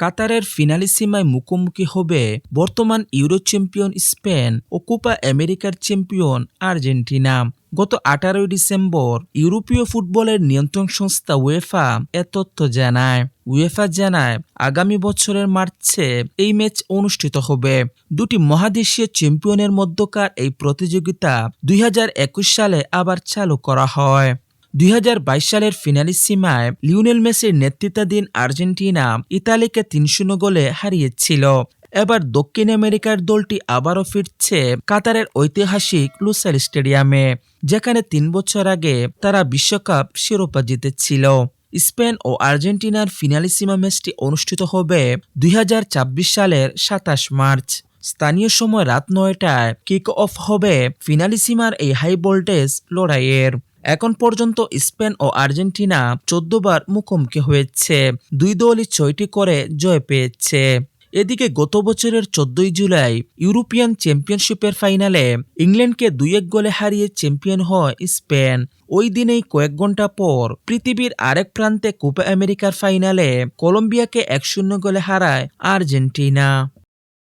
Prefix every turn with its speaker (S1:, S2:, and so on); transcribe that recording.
S1: কাতারের ফিনালিসিমায় মুখোমুখি হবে বর্তমান ইউরো চ্যাম্পিয়ন স্পেন ও কোপা আমেরিকার চ্যাম্পিয়ন আর্জেন্টিনা। গত আঠারোই ডিসেম্বর ইউরোপীয় ফুটবলের নিয়ন্ত্রণ সংস্থা উয়েফা এ তথ্য জানায়। উয়েফা জানায়, আগামী বছরের মার্চে এই ম্যাচ অনুষ্ঠিত হবে। দুটি মহাদেশীয় চ্যাম্পিয়নের মধ্যকার এই প্রতিযোগিতা দুই হাজার একুশ সালে আবার চালু করা হয়। দুই হাজার বাইশ সালের ফিনালি সীমায় লিওনেল মেসির নেতৃত্বাধীন আর্জেন্টিনা ইতালিকে তিন শূন্য গোলে হারিয়েছিল। এবার দক্ষিণ আমেরিকার দলটি আবারও ফিরছে কাতারের ঐতিহাসিক লুসাইল স্টেডিয়ামে, যেখানে তিন বছর আগে তারা বিশ্বকাপ শিরোপা জিতেছিল। স্পেন ও আর্জেন্টিনার ফিনালিসিমা ম্যাচটি অনুষ্ঠিত হবে দুই হাজার ছাব্বিশ সালের সাতাশ মার্চ। স্থানীয় সময় রাত নয়টায় কিক অফ হবে ফিনালিসিমার এই হাই ভোল্টেজ লড়াইয়ের। এখন পর্যন্ত স্পেন ও আর্জেন্টিনা চোদ্দ বার মুখোমুখি হয়েছে। দুই দলই ছয়টি করে জয় পেয়েছে। এদিকে গত বছরের চোদ্দই জুলাই ইউরোপিয়ান চ্যাম্পিয়নশিপের ফাইনালে ইংল্যান্ডকে দুই এক গোলে হারিয়ে চ্যাম্পিয়ন হয় স্পেন। ওই দিনেই কয়েক ঘণ্টা পর পৃথিবীর আরেক প্রান্তে কোপা আমেরিকার ফাইনালে কলম্বিয়াকে এক শূন্য গোলে হারায় আর্জেন্টিনা।